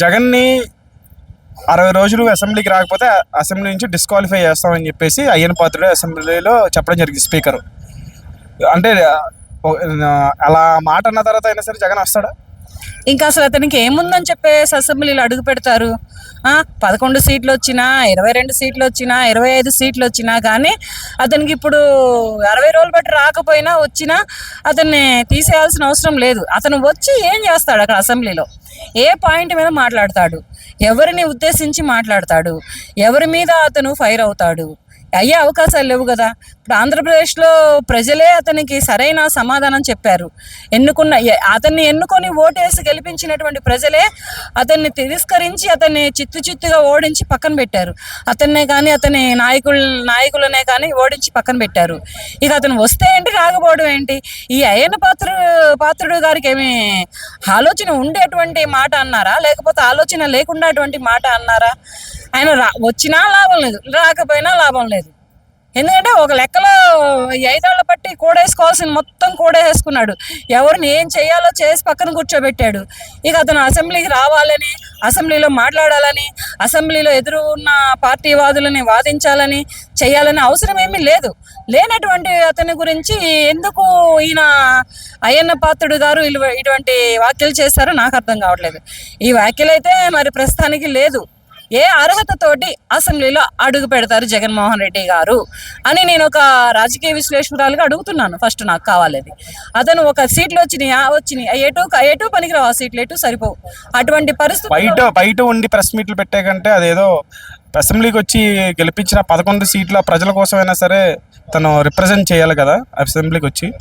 జగన్ని అరవై రోజులు అసెంబ్లీకి రాకపోతే అసెంబ్లీ నుంచి డిస్క్వాలిఫై చేస్తామని చెప్పేసి అయ్యన పాత్రుడు అసెంబ్లీలో చెప్పడం జరిగింది స్పీకర్. అంటే అలా మాట అన్న తర్వాత అయినా సరే జగన్ వస్తాడా? ఇంకా అసలు అతనికి ఏముందని చెప్పేసి అసెంబ్లీలో అడుగు పెడతారు? పదకొండు సీట్లు వచ్చినా ఇరవై రెండు సీట్లు వచ్చినా ఇరవై ఐదు సీట్లు వచ్చినా కానీ అతనికి ఇప్పుడు అరవై రోజులు బట్టి రాకపోయినా వచ్చినా అతన్ని తీసేయాల్సిన అవసరం లేదు. అతను వచ్చి ఏం చేస్తాడు అక్కడ అసెంబ్లీలో? ఏ పాయింట్ మీద మాట్లాడతాడు? ఎవరిని ఉద్దేశించి మాట్లాడతాడు? ఎవరి మీద అతను ఫైర్ అవుతాడు? అయ్యే అవకాశాలు లేవు కదా. ఇప్పుడు ఆంధ్రప్రదేశ్లో ప్రజలే అతనికి సరైన సమాధానం చెప్పారు. ఎన్నుకున్న అతన్ని ఎన్నుకొని ఓటేసి గెలిపించినటువంటి ప్రజలే అతన్ని తిరస్కరించి అతన్ని చిత్తు చిత్తుగా ఓడించి పక్కన పెట్టారు. అతన్నే కానీ అతని నాయకుల నాయకులనే కానీ ఓడించి పక్కన పెట్టారు. ఇక అతను వస్తే ఏంటి రాకపోవడం ఏంటి? ఈ అయ్యన పాత్ర పాత్రుడు గారికి ఏమి ఆలోచన ఉండేటువంటి మాట అన్నారా? లేకపోతే ఆలోచన లేకుండా అటువంటి మాట అన్నారా? ఆయన రా వచ్చినా లాభం లేదు రాకపోయినా లాభం లేదు. ఎందుకంటే ఒక లెక్కలో ఐదేళ్ళ బట్టి కూడేసుకోవాల్సిన మొత్తం కూడేసుకున్నాడు ఎవరిని ఏం చేయాలో చేసి పక్కన కూర్చోబెట్టాడు. ఇక అతను అసెంబ్లీకి రావాలని అసెంబ్లీలో మాట్లాడాలని అసెంబ్లీలో ఎదురు ఉన్న పార్టీ వాదులని వాదించాలని చేయాలని అవసరం ఏమీ లేదు. లేనటువంటి అతని గురించి ఎందుకు ఈయన అయ్యన్న పాత్రుడు గారు ఇటువంటి వ్యాఖ్యలు చేస్తారో నాకు అర్థం కావట్లేదు. ఈ వ్యాఖ్యలు అయితే మరి ప్రస్తుతానికి లేదు. ఏ అర్హతతోటి అసెంబ్లీలో అడుగు పెడతారు జగన్మోహన్ రెడ్డి గారు అని నేను ఒక రాజకీయ విశ్లేషకురాలుగా అడుగుతున్నాను ఫస్ట్ నాకు కావాలని అతను ఒక సీట్లు వచ్చినాయి వచ్చినాయి. ఎటు ఎటు పనికిరావు ఆ సీట్లు ఎటు సరిపోవు. అటువంటి పరిస్థితి బయట బయట ఉండి ప్రెస్ మీట్లు పెట్టే కంటే అదేదో అసెంబ్లీకి వచ్చి గెలిపించిన పదకొండు సీట్ల ప్రజల కోసమైనా సరే తను రిప్రజెంట్ చేయాలి కదా అసెంబ్లీకి వచ్చి.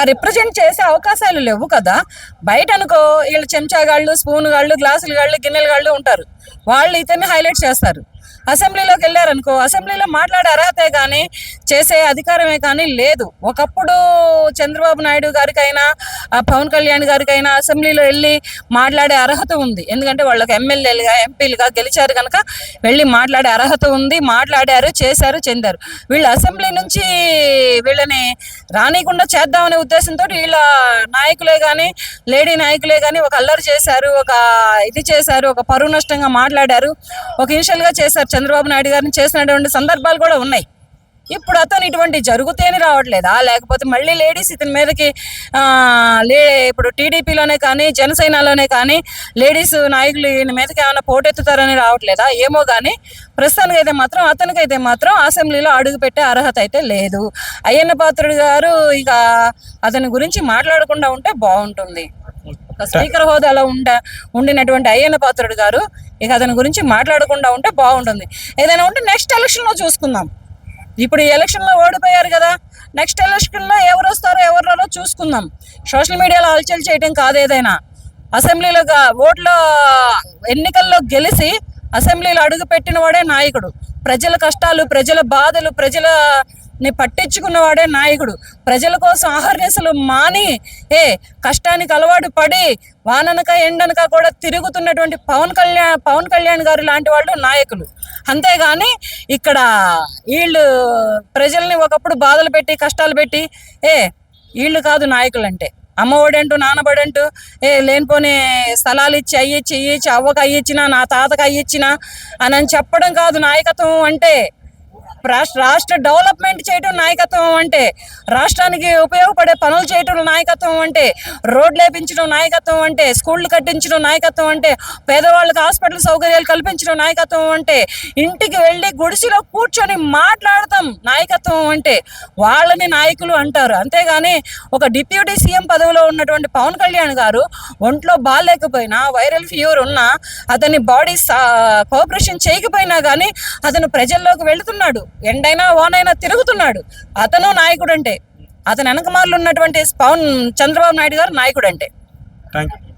ఆ రిప్రజెంట్ చేసే అవకాశాలు లేవు కదా. బయట అనుకో వీళ్ళు చెంచాగాళ్ళు స్పూన్ గాళ్ళు గ్లాసులు గాళ్ళు గిన్నెలు గాళ్ళు ఉంటారు. వాళ్ళు ఇతన్ని హైలైట్ చేస్తారు. అసెంబ్లీలోకి వెళ్ళారనుకో అసెంబ్లీలో మాట్లాడే అర్హతే కానీ చేసే అధికారమే కానీ లేదు. ఒకప్పుడు చంద్రబాబు నాయుడు గారికైనా పవన్ కళ్యాణ్ గారికైనా అసెంబ్లీలో వెళ్ళి మాట్లాడే అర్హత ఉంది. ఎందుకంటే వాళ్ళకి ఎమ్మెల్యేలుగా ఎంపీలుగా గెలిచారు కనుక వెళ్ళి మాట్లాడే అర్హత ఉంది మాట్లాడారు చేశారు చెందారు. వీళ్ళు అసెంబ్లీ నుంచి వీళ్ళని రానికుండా చేద్దామనే ఉద్దేశంతో వీళ్ళ నాయకులే కానీ లేడీ నాయకులే కానీ ఒక అల్లరి చేశారు ఒక ఇది చేశారు ఒక పరువు నష్టంగా మాట్లాడారు. ఒక ఇనిషియల్గా చేశారు. చంద్రబాబు నాయుడు గారిని చేసినటువంటి సందర్భాలు కూడా ఉన్నాయి. ఇప్పుడు అతను ఇటువంటి జరుగుతేనే రావట్లేదా? లేకపోతే మళ్ళీ లేడీస్ ఇతని మీదకి ఆ, లే ఇప్పుడు టీడీపీలోనే కానీ జనసేనలోనే కానీ లేడీస్ నాయకులు ఈయన మీదకి ఏమైనా పోటెత్తుతారని రావట్లేదా? ఏమో కానీ ప్రస్తుతానికి అయితే మాత్రం అతనికైతే మాత్రం అసెంబ్లీలో అడుగు పెట్టే అర్హత అయితే లేదు. అయ్యన్న పాత్రుడు గారు ఇక అతని గురించి మాట్లాడకుండా ఉంటే బాగుంటుంది. స్పీకర్ హోదాలో ఉండ ఉండినటువంటి అయ్యన్న పాత్రుడు గారు ఇక అతని గురించి మాట్లాడకుండా ఉంటే బాగుంటుంది. ఏదైనా ఉంటే నెక్స్ట్ ఎలక్షన్లో చూసుకుందాం. ఇప్పుడు ఈ ఎలక్షన్లో ఓడిపోయారు కదా నెక్స్ట్ ఎలక్షన్లో ఎవరు వస్తారో ఎవరు రారో చూసుకుందాం. సోషల్ మీడియాలో హల్చల్ చేయడం కాదు ఏదైనా. అసెంబ్లీలో ఓట్లో ఎన్నికల్లో గెలిచి అసెంబ్లీలో అడుగు పెట్టిన వాడే నాయకుడు. ప్రజల కష్టాలు ప్రజల బాధలు ప్రజల ప్రజలని పట్టించుకున్నవాడే నాయకుడు. ప్రజల కోసం ఆహర్నిశలు మాని ఏ కష్టానికి అలవాటు పడి వాననక ఎండనక కూడా తిరుగుతున్నటువంటి పవన్ కళ్యాణ్ పవన్ కళ్యాణ్ గారు లాంటి వాళ్ళు నాయకులు. అంతేగాని ఇక్కడ వీళ్ళు ప్రజల్ని ఒకప్పుడు బాధలు పెట్టి కష్టాలు పెట్టి ఏ వీళ్ళు కాదు నాయకులు అంటే అమ్మఒడంటూ నాన్నబడంటూ ఏ లేనిపోని స్థలాలు ఇచ్చి అయ్యిచ్చి ఇచ్చి అవ్వకు అయ్యిచ్చినా నా తాతకు అయ్యిచ్చినా అని చెప్పడం కాదు నాయకత్వం అంటే. రాష్ట్ర రాష్ట్ర డెవలప్మెంట్ చేయటం నాయకత్వం అంటే రాష్ట్రానికి ఉపయోగపడే పనులు చేయటం నాయకత్వం అంటే రోడ్లు వేపించడం నాయకత్వం అంటే స్కూళ్ళు కట్టించడం నాయకత్వం అంటే పేదవాళ్ళకి హాస్పిటల్ సౌకర్యాలు కల్పించడం నాయకత్వం అంటే ఇంటికి వెళ్ళి గుడిసెలో కూర్చొని మాట్లాడతాం నాయకత్వం అంటే వాళ్ళని నాయకులు అంటారు. అంతేగాని ఒక డిప్యూటీ సీఎం పదవిలో ఉన్నటువంటి పవన్ కళ్యాణ్ గారు ఒంట్లో బాగాలేకపోయినా వైరల్ ఫీవర్ ఉన్నా అతని బాడీ కోఆపరేషన్ చేయకపోయినా కానీ అతను ప్రజల్లోకి వెళుతున్నాడు. ఎండైనా ఓనైనా తిరుగుతున్నాడు. అతను నాయకుడు అంటే అతని వెనకమార్లు ఉన్నటువంటి పవన్ చంద్రబాబు నాయుడు గారు నాయకుడు అంటే థ్యాంక్ యూ